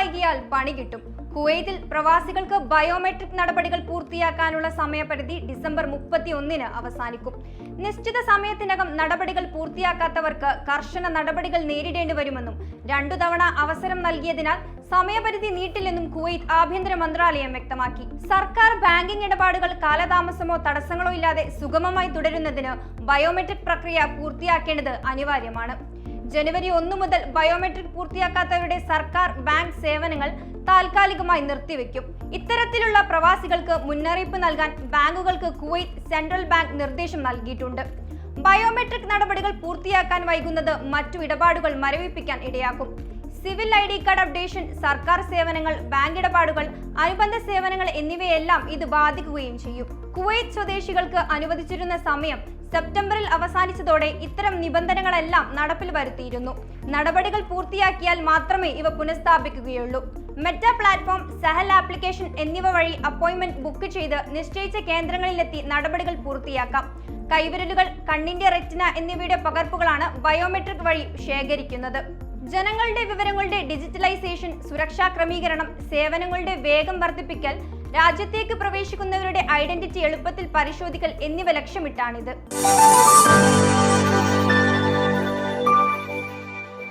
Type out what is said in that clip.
വൈകിയാൽ പണി കിട്ടും. കുവൈത്തിൽ പ്രവാസികൾക്ക് ബയോമെട്രിക് നടപടികൾ പൂർത്തിയാക്കാനുള്ള സമയപരിധി ഡിസംബർ മുപ്പത്തി ഒന്നിന് അവസാനിക്കും. നിശ്ചിത സമയത്തിനകം നടപടികൾ പൂർത്തിയാക്കാത്തവർക്ക് കർശന നടപടികൾ നേരിടേണ്ടി വരുമെന്നും രണ്ടു തവണ അവസരം നൽകിയതിനാൽ സമയപരിധി നീട്ടില്ലെന്നും കുവൈത്ത് ആഭ്യന്തര മന്ത്രാലയം വ്യക്തമാക്കി. സർക്കാർ ബാങ്കിംഗ് ഇടപാടുകൾ കാലതാമസമോ തടസ്സങ്ങളോ ഇല്ലാതെ സുഗമമായി തുടരുന്നതിന് ബയോമെട്രിക് പ്രക്രിയ പൂർത്തിയാക്കേണ്ടത് അനിവാര്യമാണ്. ജനുവരി ഒന്ന് മുതൽ ബയോമെട്രിക് പൂർത്തിയാക്കാത്തവരുടെ സർക്കാർ ബാങ്ക് സേവനങ്ങൾ താൽക്കാലികമായി നിർത്തിവെക്കും. ഇത്തരത്തിലുള്ള പ്രവാസികൾക്ക് മുന്നറിയിപ്പ് നൽകാൻ ബാങ്കുകൾക്ക് കുവൈറ്റ് സെൻട്രൽ ബാങ്ക് നിർദ്ദേശം നൽകിയിട്ടുണ്ട്. ബയോമെട്രിക് നടപടികൾ പൂർത്തിയാക്കാൻ വൈകുന്നത് മറ്റു ഇടപാടുകൾ മരവിപ്പിക്കാൻ ഇടയാക്കും. Civil I D card updation സർക്കാർ സേവനങ്ങൾ ബാങ്ക് ഇടപാടുകൾ അനുബന്ധ സേവനങ്ങൾ എന്നിവയെല്ലാം ഇത് ബാധിക്കുകയും ചെയ്യും. കുവൈറ്റ് സ്വദേശികൾക്ക് അനുവദിച്ചിരുന്ന സമയം സെപ്റ്റംബറിൽ അവസാനിച്ചതോടെ ഇത്തരം നിബന്ധനകളെല്ലാം നടപ്പിൽ വരുത്തിയിരുന്നു. നടപടികൾ പൂർത്തിയാക്കിയാൽ മാത്രമേ ഇവ പുനഃസ്ഥാപിക്കുകയുള്ളൂ. മെറ്റ പ്ലാറ്റ്ഫോം സഹൽ ആപ്ലിക്കേഷൻ എന്നിവ വഴി അപ്പോയിന്റ്മെന്റ് ബുക്ക് ചെയ്ത് നിശ്ചയിച്ച കേന്ദ്രങ്ങളിലെത്തി നടപടികൾ പൂർത്തിയാക്കാം. കൈവിരലുകൾ കണ്ണിന്റെ റെറ്റിന എന്നിവയുടെ പകർപ്പുകളാണ് ബയോമെട്രിക് വഴി ശേഖരിക്കുന്നത്. ജനങ്ങളുടെ വിവരങ്ങളുടെ ഡിജിറ്റലൈസേഷൻ സുരക്ഷാ ക്രമീകരണം സേവനങ്ങളുടെ വേഗം വർദ്ധിപ്പിക്കൽ രാജ്യത്തേക്ക് പ്രവേശിക്കുന്നവരുടെ ഐഡന്റിറ്റി എളുപ്പത്തിൽ പരിശോധിക്കൽ എന്നിവ ലക്ഷ്യമിട്ടാണിത്.